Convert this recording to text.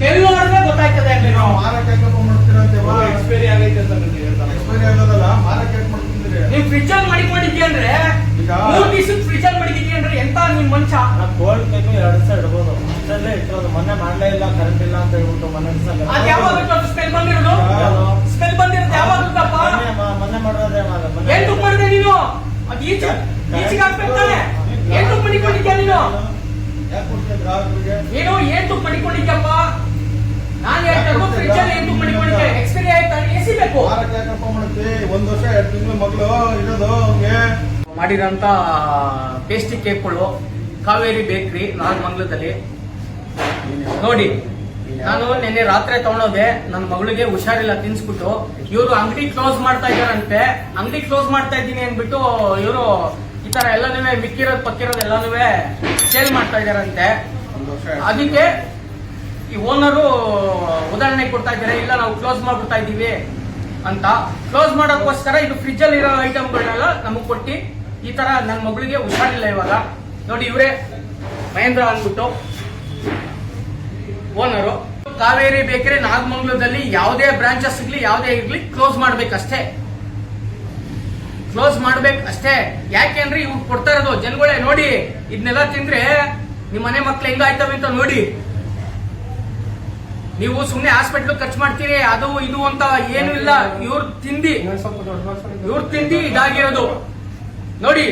ಎಲ್ಲಿ ನೋಡಿದ್ರೆ ಗೊತ್ತಾಯ್ತದೆ ಅಲ್ಲಿ ನಾವು ಮಾರಕ್ಕೆ ಮಾಡ್ತೀರಾ ಅಂತ ಎಕ್ಸ್ಪೈರಿ ಆಗೈತೆ ಅಂತ ನಂಗೆ ಹೇಳ್ತಾರೆ. ಎಕ್ಸ್ಪೈರಿ ಆಗೋದಲ್ಲ ಮಾರಕ್ಕೆ ಯಾಕೆ ಮಾಡ್ತಿದ್ದೀರಿ? ನೀವು ಫ್ರಿಜ್ ಅಲ್ಲಿ ಮಡಿಕೊಂಡಿದ್ಯ ಅಂದ್ರೆ ಈಗ- ಮೂರ್ ದಿವಸ ಫ್ರಿಜ್ ಅಲ್ಲಿ ಮಡಿಗಿದ್ಯ ಅಂದ್ರೆ ಎಂತ ನಿಮ್ ಮನುಷ್ಯ ಕೋಲ್ಡ್ ಬೇಕು ಎರಡು ದಿವಸ ಇಡ್ಬೋದು. ಅಷ್ಟಲ್ಲೇ ಇಟ್ಟಿರೋದು ಮೊನ್ನೆ ಮಾಡಲೇ ಇಲ್ಲ ಕರೆಂಟ್ ಇಲ್ಲ ಅಂತ ಹೇಳ್ಬಿಟ್ಟು ಮೊನ್ನೆ ದಿವಸ ಅದ್ ಯಾವಾಗ ಸ್ಮೆಲ್ ಬಂದಿರೋದು? ಸ್ಮೆಲ್ ಬಂದಿರೋದು ಯಾವಾಗಪ್ಪ ಮೊನ್ನೆ ಮ- ಮೊನ್ನೆ ಮಾಡೋದೇ ಮಾಡ- ಮೊನ್ನೆ ಏನ್ ಮಾಡಿದೆ ನೀನು. ಅದು ಈಚೆ ಈಚೆಗೆ ಹಾಕ್ಬೇಕು ತಾನೆ ಏನ್ ಮಡಿಕೊಂಡಿದ್ಯಾ ನೀನು? ನೀನು ಏನ್ ತುಪ್ಪ ಮಡಿಕೊಂಡಿದ್ಯಪ್ಪ ನಾನ್ ಹೇಳ್ತಾ ಫ್ರಿಜ್ ಅಲ್ಲಿ ಏನ್ ತುಪ್ಪ ಮಡಿಕೊಂಡಿದ್ದೆ ಎಕ್ಸ್ಪೈರಿ ಆಯ್ತಾ ಎಸಿಬೇಕು ಮಾರಕ್ಕೆ ಯಾಕಪ್ಪ ಮಾಡುತ್ತಿ ಒಂದ್ ವರ್ಷ ಎರಡು ತಿಂಗಳು ಮಗಳು ಇರೋದು ಮಾಡಿರೋಂಥ ಪೇಸ್ಟಿ ಕೇಕ್ಗಳು ಕಾವೇರಿ ಬೇಕ್ರಿ ನಾಗಮಂಗಲದಲ್ಲಿ. ನೋಡಿ ನಾನು ನಿನ್ನೆ ರಾತ್ರಿ ತಗೊಂಡೋದೆ ನನ್ನ ಮಗಳಿಗೆ ಹುಷಾರಿಲ್ಲ ತಿನ್ಸ್ಬಿಟ್ಟು. ಇವರು ಅಂಗಡಿ ಕ್ಲೋಸ್ ಮಾಡ್ತಾ ಇದಾರಂತೆ ಅಂಗಡಿ ಕ್ಲೋಸ್ ಮಾಡ್ತಾ ಇದ್ದೀನಿ ಅಂದ್ಬಿಟ್ಟು ಇವರು ಈ ತರ ಎಲ್ಲನೂ ಮಿಕ್ಕಿರೋದು ಪಕ್ಕಿರೋದು ಎಲ್ಲನೂ ಸೇಲ್ ಮಾಡ್ತಾ ಇದಾರಂತೆ ಅದಕ್ಕೆ ಈ ಓನರು ಉದಾಹರಣೆ ಕೊಡ್ತಾ ಇದ್ದಾರೆ ಇಲ್ಲ ನಾವು ಕ್ಲೋಸ್ ಮಾಡ್ಬಿಡ್ತಾ ಇದ್ದೀವಿ. ಅಂತ. ಕ್ಲೋಸ್ ಮಾಡೋಕ್ಕೋಸ್ಕರ ಇದು ಫ್ರಿಜ್ ಅಲ್ಲಿ ಇರೋ ಐಟಮ್ಗಳನ್ನೆಲ್ಲ ನಮಗ್ ಕೊಟ್ಟು ಈ ತರ ನನ್ನ ಮಗಳಿಗೆ ಹುಷಾರಿಲ್ಲ ಇವಾಗ. ನೋಡಿ ಇವರೇ ಮಹೇಂದ್ರ ಅಂದ್ಬಿಟ್ಟು ಓನರು ಕಾವೇರಿ ಬೇಕರಿ ನಾಗಮಂಗ್ಲದಲ್ಲಿ ಯಾವುದೇ ಬ್ರಾಂಚಸ್ ಇರ್ಲಿ, ಯಾವುದೇ ಇರ್ಲಿ ಕ್ಲೋಸ್ ಮಾಡ್ಬೇಕಷ್ಟೇ. ಕ್ಲೋಸ್ ಮಾಡ್ಬೇಕು ಅಷ್ಟೇ ಯಾಕೆಂದ್ರೆ ಇವ್ರು ಕೊಡ್ತಾ ಇರೋದು, ಜನಗಳೇ ನೋಡಿ ಇದನ್ನೆಲ್ಲ ತಿಂದ್ರೆ ನಿಮ್ಮ ಮನೆ ಮಕ್ಳು ಹೆಂಗಾಯ್ತವೆ ಅಂತ ನೋಡಿ. ನೀವು ಸುಮ್ನೆ ಹಾಸ್ಪಿಟ್ಲ್ ಖರ್ಚು ಮಾಡ್ತೀರಿ, ಅದು ಇದು ಅಂತ ಏನು ಇಲ್ಲ. ಇವ್ರ ತಿಂದಿ ಇವ್ರ ತಿಂದಿ ಇದಾಗಿರೋದು. ನೋಡಿ